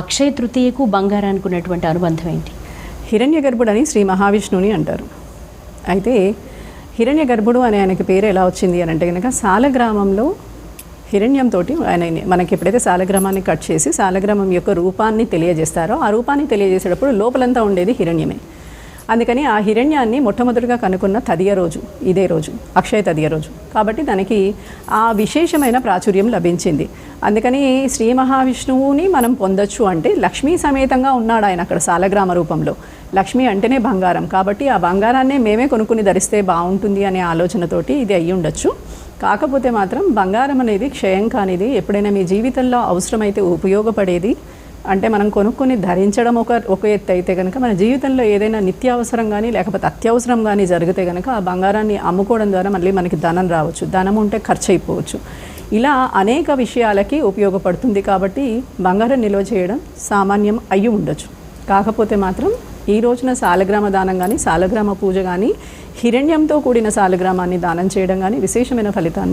అక్షయ తృతీయకు బంగారానికి ఉన్నటువంటి అనుబంధం ఏంటి? హిరణ్య గర్భుడని శ్రీ మహావిష్ణువుని అంటారు. అయితే హిరణ్య గర్భుడు అనే ఆయనకి పేరు ఎలా వచ్చింది అని అంటే కనుక సాలగ్రామంలో హిరణ్యంతో ఆయన మనకి ఎప్పుడైతే సాలగ్రామాన్ని కట్ చేసి సాలగ్రామం యొక్క రూపాన్ని తెలియజేస్తారో ఆ రూపాన్ని తెలియజేసేటప్పుడు లోపలంతా ఉండేది హిరణ్యమే. అందుకని ఆ హిరణ్యాన్ని మొట్టమొదటిగా కనుక్కున్న తదియ రోజు ఇదే రోజు అక్షయ తదియ రోజు. కాబట్టి దానికి ఆ విశేషమైన ప్రాచుర్యం లభించింది. అందుకని శ్రీ మహావిష్ణువుని మనం పొందొచ్చు అంటే లక్ష్మీ సమేతంగా ఉన్నాడు ఆయన అక్కడ సాలగ్రామ రూపంలో. లక్ష్మి అంటేనే బంగారం. కాబట్టి ఆ బంగారాన్నే మేమే కొనుక్కుని ధరిస్తే బాగుంటుంది అనే ఆలోచనతోటి ఇది అయ్యి ఉండొచ్చు. కాకపోతే మాత్రం బంగారం అనేది క్షయం కానిది ఎప్పుడైనా మీ జీవితంలో అవసరమైతే ఉపయోగపడేది అంటే మనం కొనుక్కొని ధరించడం ఒక ఒక ఎత్తు అయితే కనుక మన జీవితంలో ఏదైనా నిత్యావసరం కానీ లేకపోతే అత్యవసరం కానీ జరిగితే కనుక ఆ బంగారాన్ని అమ్ముకోవడం ద్వారా మళ్ళీ మనకి ధనం రావచ్చు. ధనం ఉంటే ఖర్చు అయిపోవచ్చు ఇలా అనేక విషయాలకి ఉపయోగపడుతుంది కాబట్టి బంగారం నిల్వ చేయడం సామాన్యం అయ్యి ఉండొచ్చు. కాకపోతే మాత్రం ఈ రోజున సాలగ్రామ దానం కానీ సాలగ్రామ పూజ కానీ హిరణ్యంతో కూడిన సాలగ్రామాన్ని దానం చేయడం కానీ విశేషమైన ఫలితాన్ని